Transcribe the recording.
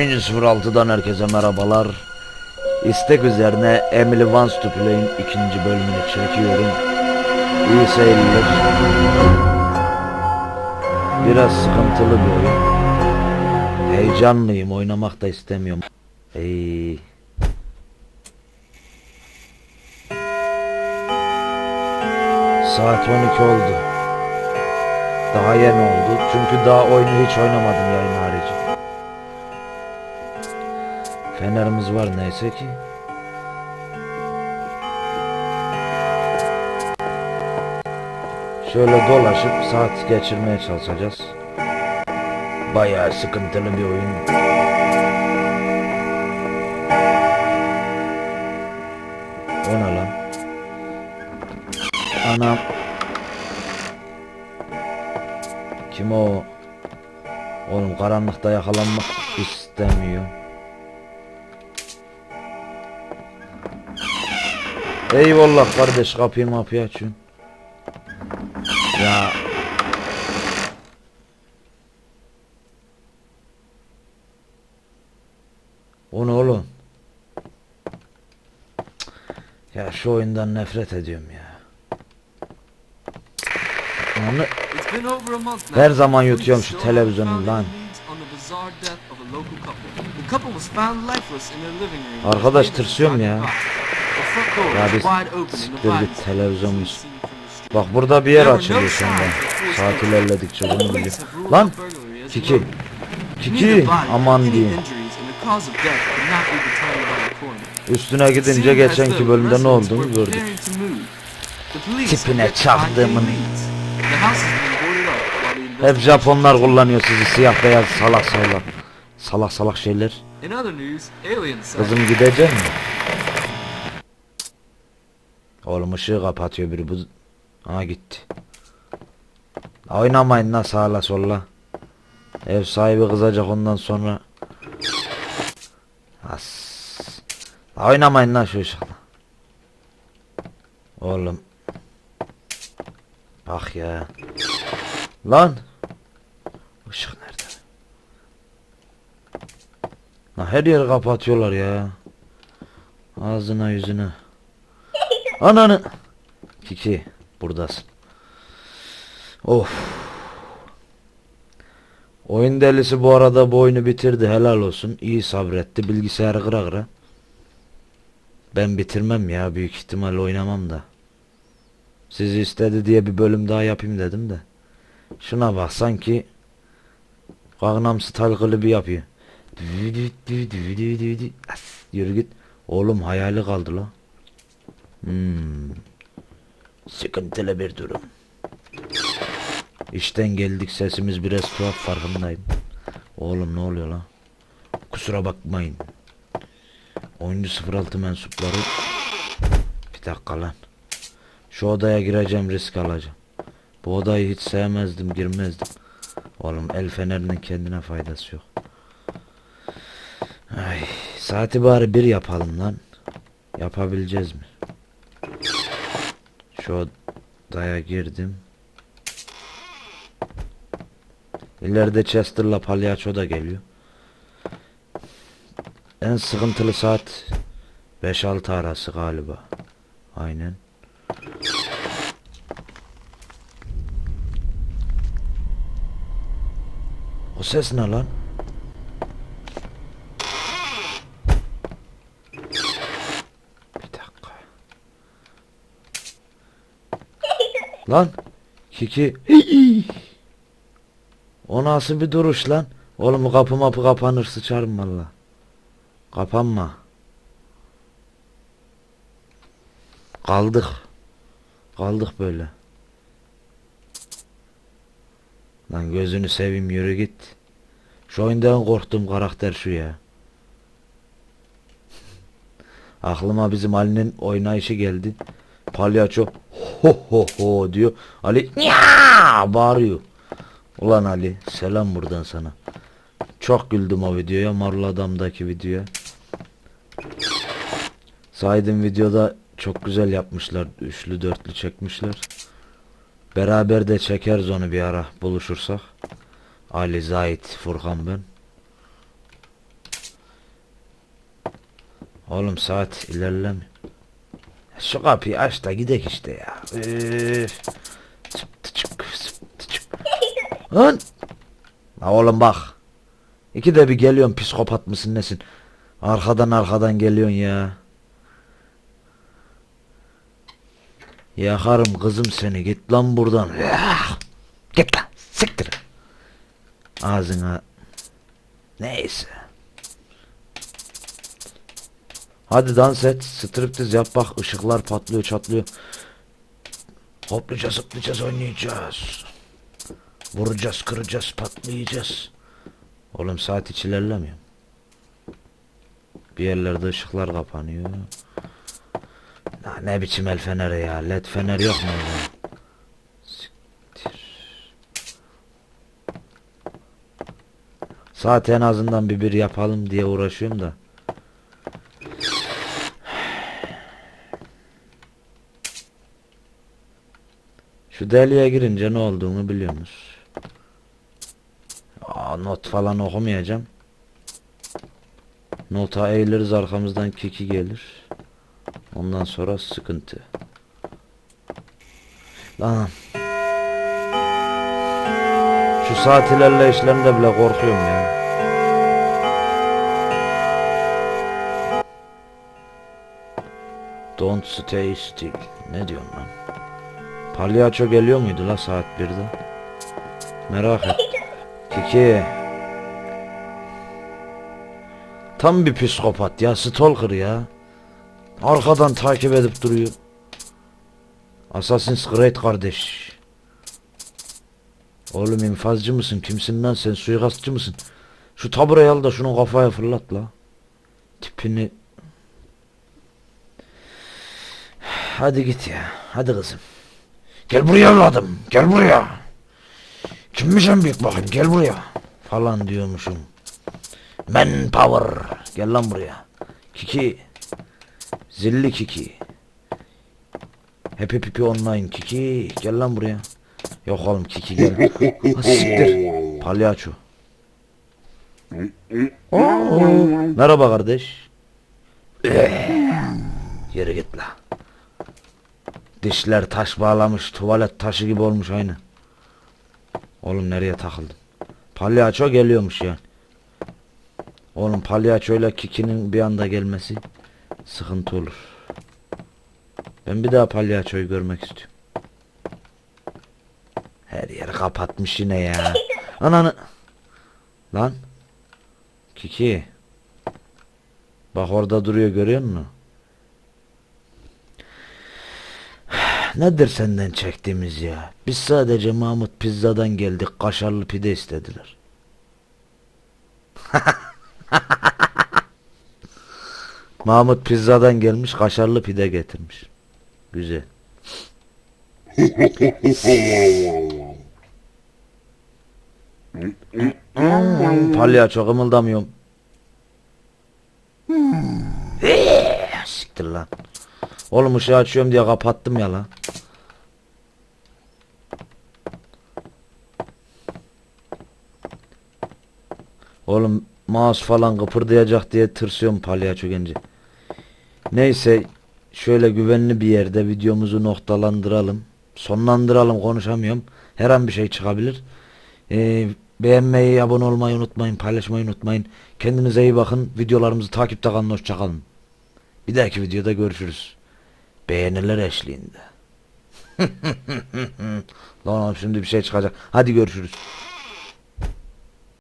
Oyuncu 06'dan herkese merhabalar. İstek üzerine Emily Wants to Play'in ikinci bölümünü çekiyorum. İyi seyirler. Biraz sıkıntılı bir oyun. Heyecanlıyım, oynamak da istemiyorum. Ey. Saat 12 oldu. Daha yeni oldu. Çünkü daha oyunu hiç oynamadım yayın Fenerimiz var neyse ki. Şöyle dolaşıp saat geçirmeye çalışacağız. Bayağı sıkıntılı bir oyun. O ne lan? Anam. Kim o? Oğlum karanlıkta yakalanmak istemiyor. Eyvallah kardeş kapıyı mapıyı açıyorsun. Ya. O ne oğlum? Ya şu oyundan nefret ediyorum ya. Onu. Her zaman yutuyorum şu televizyonu lan. Arkadaş tırsıyorum ya. Ya biz siktir git televizyonumuz. Bak burada bir yer açılıyor of forced Saat ilerledikçe bunu biliyor. Lan Kiki. Kiki aman diyeyim. Üstüne gidince geçenki bölümde ne olduğunu gördük. Tipine çaktığımın. Hep Japonlar kullanıyor sizi siyah beyaz salak salak. Salak salak şeyler. Kızım gidecek mi? Oğlum ışığı kapatıyor biri bu. Aha gitti. Oynamayın lan sağla solla. Ev sahibi kızacak ondan sonra. As. Oynamayın lan şu ışıkla. Oğlum. Bak ya. Lan. Işık nerede? Lan her yeri kapatıyorlar ya. Ağzına yüzüne. Ananı. Kiki buradasın. Of. Oyun delisi bu arada bu oyunu bitirdi helal olsun. İyi sabretti bilgisayarı kıra kıra. Ben bitirmem ya büyük ihtimal oynamam da. Sizi istedi diye bir bölüm daha yapayım dedim de. Şuna bak sanki Gangnam Style klibi yapıyor. Yürü git. Oğlum hayali kaldı la. Hmm. Sıkıntılı bir durum. İşten geldik sesimiz biraz tuhaf farkındayım. Oğlum ne oluyor lan? Kusura bakmayın. Oyuncu 06 mensupları. Bir dakika lan. Şu odaya gireceğim risk alacağım. Bu odayı hiç sevmezdim girmezdim. Oğlum el fenerinin kendine faydası yok. Ay, saati bari bir yapalım lan. Yapabileceğiz mi? Şu odaya girdim. İleride Chester'la palyaço da geliyor. En sıkıntılı saat 5-6 arası galiba. Aynen. O ses ne lan? Bir dakika. Lan Kiki O nasıl bir duruş lan? Oğlum kapı mapı kapanır sıçarım valla. Kapanma. Kaldık. Kaldık böyle. Lan gözünü seveyim yürü git. Şu oyundan korktuğum karakter şu ya. Aklıma bizim Ali'nin oynayışı geldi. Palyaço ho ho ho diyor. Ali ya bağırıyor. Ulan Ali selam buradan sana. Çok güldüm o videoya. Marul Adam'daki videoya. Saydım videoda çok güzel yapmışlar. Üçlü dörtlü çekmişler. Beraber de çekeriz onu bir ara buluşursak. Ali, Zahit, Furkan ben. Oğlum saat ilerlemiyor. Şu kapıyı aç da gidek işte ya. Üf. Çık. Lan. La oğlum bak. İki de bir geliyorsun psikopat mısın nesin? Arkadan arkadan geliyorsun ya. Yakarım kızım seni git lan buradan. Yah! Git lan siktir. Ağzına. Neyse. Hadi dans et. Striptiz yap bak ışıklar patlıyor çatlıyor. Hoplayacağız zıplayacağız oynayacağız. Vuracağız kıracağız patlayacağız. Oğlum saat hiç ilerlemiyor. Bir yerlerde ışıklar kapanıyor. Ya ne biçim el feneri ya. Led fener yok mu? Siktir. Saat en azından bir bir yapalım diye uğraşıyorum da. Şu deliğe girince ne olduğunu biliyorsunuz. Aa, not falan okumayacağım. Nota eğiliriz arkamızdan kiki gelir. Ondan sonra sıkıntı. Lan. Şu saat ilerleyişlerinde bile korkuyorum ya. Don't stay still. Ne diyorsun lan? Palyaço geliyor muydu la saat 1'de? Merak et. Kiki. Tam bir psikopat ya, stalker ya. Arkadan takip edip duruyor. Assassin's Creed kardeş. Oğlum infazcı mısın? Kimsin lan sen? Suikastçı mısın? Şu taburayı al da şunu kafaya fırlat la. Tipini... Hadi git ya. Hadi kızım. Gel buraya evladım. Gel buraya. Kimmiş en büyük bakayım gel buraya. Falan diyormuşum. Manpower. Gel lan buraya. Kiki. Zilli Kiki. Happy Pipi Online Kiki. Gel lan buraya. Yok oğlum Kiki gel. Ha, siktir. Palyaço. Merhaba kardeş. Yere git la. Dişler taş bağlamış, tuvalet taşı gibi olmuş aynı. Oğlum nereye takıldın? Palyaço geliyormuş yani. Oğlum palyaçoyla Kiki'nin bir anda gelmesi sıkıntı olur. Ben bir daha palyaçoyu görmek istiyorum. Her yeri kapatmış yine ya. Ananı. Lan. Kiki. Bak orada duruyor görüyor musun? Nedir senden çektiğimiz ya? Biz sadece Mahmut Pizza'dan geldik. Kaşarlı pide istediler. Mahmut Pizza'dan gelmiş. Kaşarlı pide getirmiş. Güzel. Hmm, palyaço kımıldamıyorum. Eee, Siktir lan. Oğlum ışığı açıyorum diye kapattım ya lan. Oğlum mouse falan kıpırdayacak diye tırsıyorum palyaço genci. Neyse şöyle güvenli bir yerde videomuzu noktalandıralım. Sonlandıralım konuşamıyorum. Her an bir şey çıkabilir. Ee, beğenmeyi, abone olmayı unutmayın, paylaşmayı unutmayın. Kendinize iyi bakın. Videolarımızı takipte kalın. Hoşçakalın. Bir dahaki videoda görüşürüz. Beğeniler eşliğinde. Lan şimdi bir şey çıkacak. Hadi görüşürüz.